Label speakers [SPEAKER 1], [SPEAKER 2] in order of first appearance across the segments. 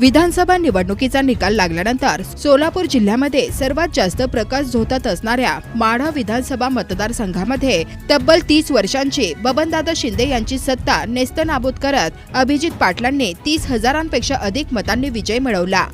[SPEAKER 1] विधानसभा निवडणुकीचा निकाल लागल्यानंतर सोलापूर जिल्ह्यामध्ये सर्वात जास्त प्रकाश झोतात असणाऱ्या माढा विधानसभा मतदारसंघामध्ये तब्बल तीस वर्षांची बबनदादा शिंदे यांची सत्ता नेस्तनाबूत करत अभिजित पाटलांनी तीस हजारांपेक्षा अधिक मतांनी विजय मिळवला.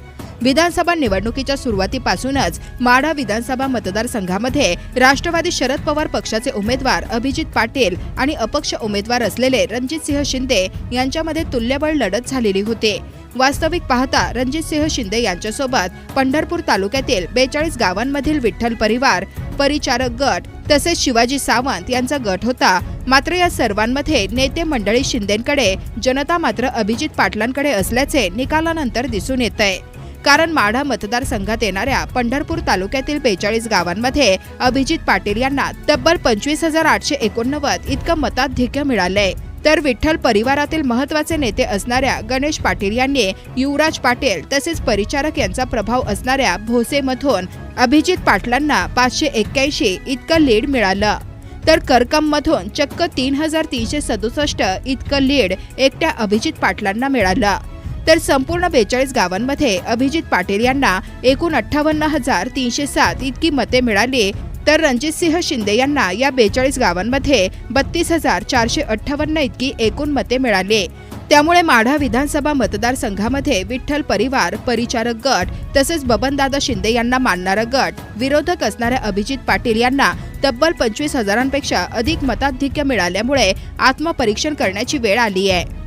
[SPEAKER 1] विधानसभा निवडणुकीच्या सुरुवातीपासूनच माढा विधानसभा मतदारसंघामध्ये राष्ट्रवादी शरद पवार पक्षाचे उमेदवार अभिजित पाटील आणि अपक्ष उमेदवार असलेले रणजितसिंह शिंदे यांच्यामध्ये तुल्यबळ लढत झालेली होती. वास्तविक पाहता रणजितसिंह शिंदे यांच्यासोबत पंढरपूर तालुक्यातील बेचाळीस गावांमधील विठ्ठल परिवार परिचारक गट तसेच शिवाजी सावंत यांचा गट होता. मात्र या सर्वांमध्ये नेते मंडळी शिंदेकडे जनता मात्र अभिजित पाटलांकडे असल्याचे निकालानंतर दिसून येत आहे कारण माढा मतदारसंघात येणाऱ्या पंढरपूर तालुक्यातील बेचाळीस गावांमध्ये अभिजित पाटील यांना तब्बल पंचवीस हजार आठशे एकोणनव्वद इतकं मताधिक्य मिळालंय. तर विठ्ठल परिवारातील महत्त्वाचे नेते असणाऱ्या गणेश पाटील यांनी युवराज पाटील तसेच परिचारक यांचा प्रभाव असणाऱ्या भोसेमधून अभिजित पाटलांना पाचशे एक्क्याऐंशी इतकं लीड मिळालं. तर करकम मधून चक्क तीन हजार तीनशे सदुसष्ट इतकं लीड एकट्या अभिजित पाटलांना मिळालं. तर संपूर्ण बेचाळीस गावांमध्ये अभिजित पाटील यांना एकूण अठ्ठावन्न हजार तीनशे सात इतकी मते मिळाली. तर रणजितसिंह शिंदे यांना या बेचाळीस गावांमध्ये बत्तीस हजार चारशे अठ्ठावन्न इतकी एकूण मते मिळाली. त्यामुळे माढा विधानसभा मतदारसंघामध्ये विठ्ठल परिवार परिचारक गट तसेच बबनदादा शिंदे यांना मानणारा गट विरोधक असणाऱ्या अभिजित पाटील यांना तब्बल पंचवीस हजारांपेक्षा अधिक मताधिक्य मिळाल्यामुळे आत्मपरीक्षण करण्याची वेळ आली आहे